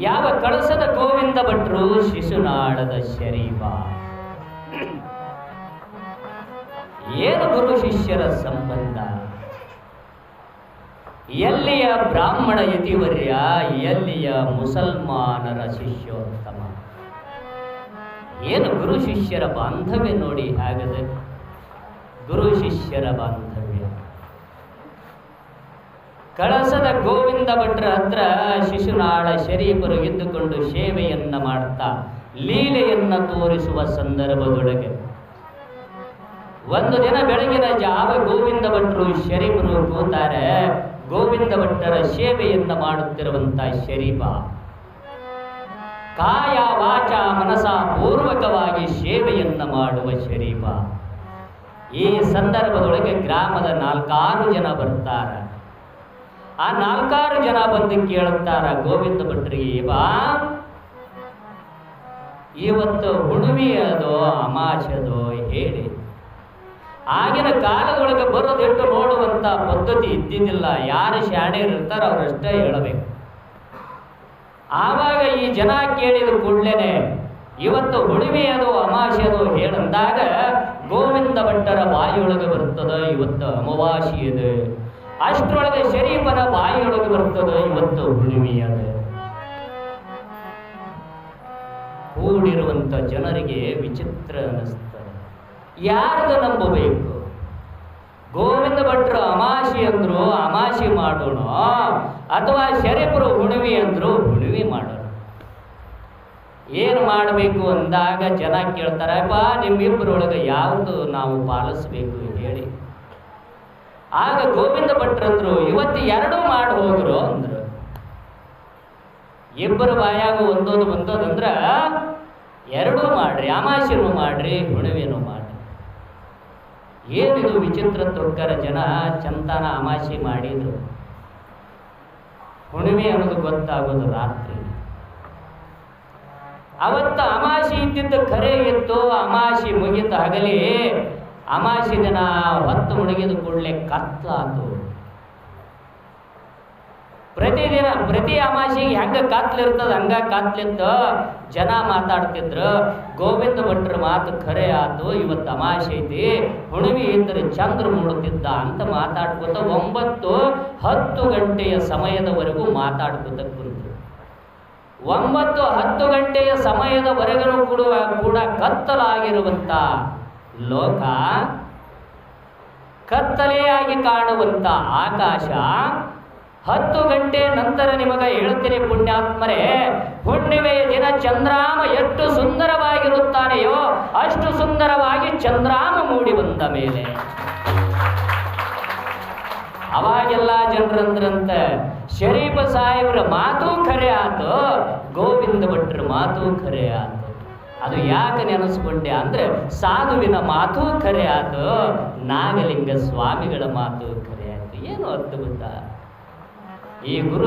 ಯಾವ ಕಳಸದ ಗೋವಿಂದ ಭಟ್ರು ಶಿಶುನಾಳದ ಶರೀಫ ಏನು ಗುರು ಶಿಷ್ಯರ ಸಂಬಂಧ? ಎಲ್ಲಿಯ ಬ್ರಾಹ್ಮಣ ಯತಿವರ್ಯ, ಎಲ್ಲಿಯ ಮುಸಲ್ಮಾನರ ಶಿಷ್ಯೋತ್ತಮ? ಏನು ಗುರು ಶಿಷ್ಯರ ಬಾಂಧವ್ಯ ನೋಡಿ ಹಾಗದೆ ಗುರು ಶಿಷ್ಯರ ಬಾಂಧವ್ಯ? ಕಳಸದ ಗೋವಿಂದ ಭಟ್ರ ಹತ್ರ ಶಿಶುನಾಳ ಶರೀಫರು ಇದ್ದುಕೊಂಡು ಸೇವೆಯನ್ನ ಮಾಡ್ತಾ, ಲೀಲೆಯನ್ನ ತೋರಿಸುವ ಸಂದರ್ಭದೊಳಗೆ. ಒಂದು ದಿನ ಬೆಳಗಿನ ಜಾವ ಗೋವಿಂದ ಭಟ್ರು ಶರೀಫರು ಕೂತಾರೆ, ಗೋವಿಂದ ಭಟ್ಟರ ಸೇವೆಯನ್ನ ಮಾಡುತ್ತಿರುವಂತ ಶರೀಫ. ಕಾಯ ವಾಚ ಮನಸ ಪೂರ್ವಕವಾಗಿ ಸೇವೆಯನ್ನ ಮಾಡುವ ಶರೀಫ. ಈ ಸಂದರ್ಭದೊಳಗೆ ಗ್ರಾಮದ ನಾಲ್ಕಾರು ಜನ ಬರ್ತಾರೆ. ಆ ನಾಲ್ಕಾರು ಜನ ಬಂದು ಕೇಳುತ್ತಾರ, ಗೋವಿಂದ ಭಟ್ರಿ, ಬಾ. ಇವತ್ತು ಹುಣ್ಣಿಮೆ ಅದೋ ಅಮಾಶದೋ ಹೇಳಿ. ಆಗಿನ ಕಾಲದೊಳಗೆ ಬರೋದಿಟ್ಟು ನೋಡುವಂತ ಪದ್ಧತಿ ಇದ್ದಿದ್ದಿಲ್ಲ. ಯಾರು ಶಾಣೆಯರು ಇರ್ತಾರೋ ಅವರಷ್ಟೇ ಹೇಳಬೇಕು. ಆವಾಗ ಈ ಜನ ಕೇಳಿದ ಕೂಡ್ಲೇನೆ, ಇವತ್ತು ಹುಣ್ಣಿಮೆ ಅದು ಅಮಾಶೆ ಅದು, ಹೇಳಂದಾಗ ಗೋವಿಂದ ಭಟ್ಟರ ಬಾಯಿಯೊಳಗೆ ಬರ್ತದ ಇವತ್ತು ಅಮಾವಾಸ್ಯೆ ಇದೆ. ಅಷ್ಟರೊಳಗೆ ಶರೀಫನ ಬಾಯಿಯೊಳಗೆ ಬರ್ತದೆ ಇವತ್ತು ಹುಣ್ಣಿಮೆಯಾದ ಕೂಡಿರುವಂತ ಜನರಿಗೆ ವಿಚಿತ್ರ ಅನಿಸ್ತದೆ. ಯಾರ್ದು ನಂಬಬೇಕು? ಗೋವಿಂದ ಭಟ್ರು ಅಮಾಶಿ ಅಂದ್ರು ಅಮಾಶಿ ಮಾಡೋಣ. ಅಥವಾ ಶರೀಫರು ಹುಣ್ಣಿಮೆ ಅಂದ್ರು ಹುಣ್ಣಿಮೆ ಮಾಡೋಣ. ಏನು ಮಾಡಬೇಕು ಅಂದಾಗ ಜನ ಕೇಳ್ತಾರಪ್ಪ ನಿಮ್ಮಿಬ್ಬರೊಳಗೆ ಯಾವುದು ನಾವು ಪಾಲಿಸ್ಬೇಕು? ಹೇಳಿ. ಆಗ ಗೋವಿಂದ ಭಟ್ರಂದ್ರು ಇವತ್ತು ಎರಡೂ ಮಾಡಿ ಹೋಗ್ರು ಅಂದ್ರು. ಇಬ್ಬರು ಬಾಯಾಗ ಒಂದೊಂದು ಅಂದ್ರ, ಎರಡೂ ಮಾಡ್ರಿ, ಅಮಾಶಿನೂ ಮಾಡ್ರಿ, ಹುಣವೇನು ಮಾಡ್ರಿ. ಏನಿದು ವಿಚಿತ್ರ ತುರ್ಕರ ಜನ ಚಂತನ ಅಮಾಶಿ ಮಾಡಿದ್ರು? ಹುಣವೆ ಅನ್ನೋದು ಗೊತ್ತಾಗೋದು ರಾತ್ರಿ. ಅವತ್ತ ಅಮಾಶಿ ಇದ್ದಿದ್ದು ಖರೆ ಇತ್ತು ಅಮಾಶಿ ಮುಗಿತ ಹಗಲಿ ಅಮಾಶಿ ದಿನ ಹೊತ್ತು ಮುಳುಗಿದ ಕೂಡಲೇ ಕತ್ಲಾತು. ಪ್ರತಿದಿನ ಪ್ರತಿ ಅಮಾಶಿಗೆ ಹೆಂಗೆ ಕತ್ಲಿರ್ತದ, ಹಂಗ ಕತ್ಲಿತ್ತು ಜನ ಮಾತಾಡ್ತಿದ್ರು. ಗೋವಿಂದ ಭಟ್ರ ಮಾತು ಖರೆ ಆತು, ಇವತ್ತು ಅಮಾಸೆ ಐತಿ ಹುಣ್ಣಿಮೆ ಇದ್ದರೆ ಚಂದ್ರ ಮೂಡುತ್ತಿದ್ದ ಅಂತ ಮಾತಾಡ್ಕೊತ ಒಂಬತ್ತು ಹತ್ತು ಗಂಟೆಯ ಸಮಯದವರೆಗೂ ಮಾತಾಡ್ಕೊತ ಕುಂತು ಒಂಬತ್ತು ಹತ್ತು ಗಂಟೆಯ ಸಮಯದವರೆಗೂ ಕೂಡ ಕೂಡ ಕತ್ತಲಾಗಿರುವಂತ ಲೋಕ ಕತ್ತಲೆಯಾಗಿ ಕಾಣುವಂತ ಆಕಾಶ ಹತ್ತು ಗಂಟೆ ನಂತರ ನಿಮಗ ಹೇಳುತ್ತೀರಿ ಪುಣ್ಯಾತ್ಮರೇ ಹುಣ್ಣಿಮೆಯ ದಿನ ಚಂದ್ರಾಮ ಎಷ್ಟು ಸುಂದರವಾಗಿರುತ್ತಾನೆಯೋ, ಅಷ್ಟು ಸುಂದರವಾಗಿ ಚಂದ್ರಾಮ ಮೂಡಿ ಬಂದ ಮೇಲೆ. ಅವಾಗೆಲ್ಲ ಜನರಂದ್ರಂತ ಶರೀಫ ಸಾಹೇಬ್ರ ಮಾತು ಖರೆ ಆತು, ಗೋವಿಂದ ಭಟ್ರ ಮಾತು ಖರೆ ಆತು. ಅದು ಯಾಕೆ ನೆನೆಸ್ಕೊಂಡೆ ಅಂದ್ರೆ ಸಾಧುವಿನ ಮಾತು ಕರೆ ಆತು, ನಾಗಲಿಂಗ ಸ್ವಾಮಿಗಳ ಮಾತು ಕರೆ ಆಯ್ತು ಏನು ಅದ್ಭುತ? ಈ ಗುರು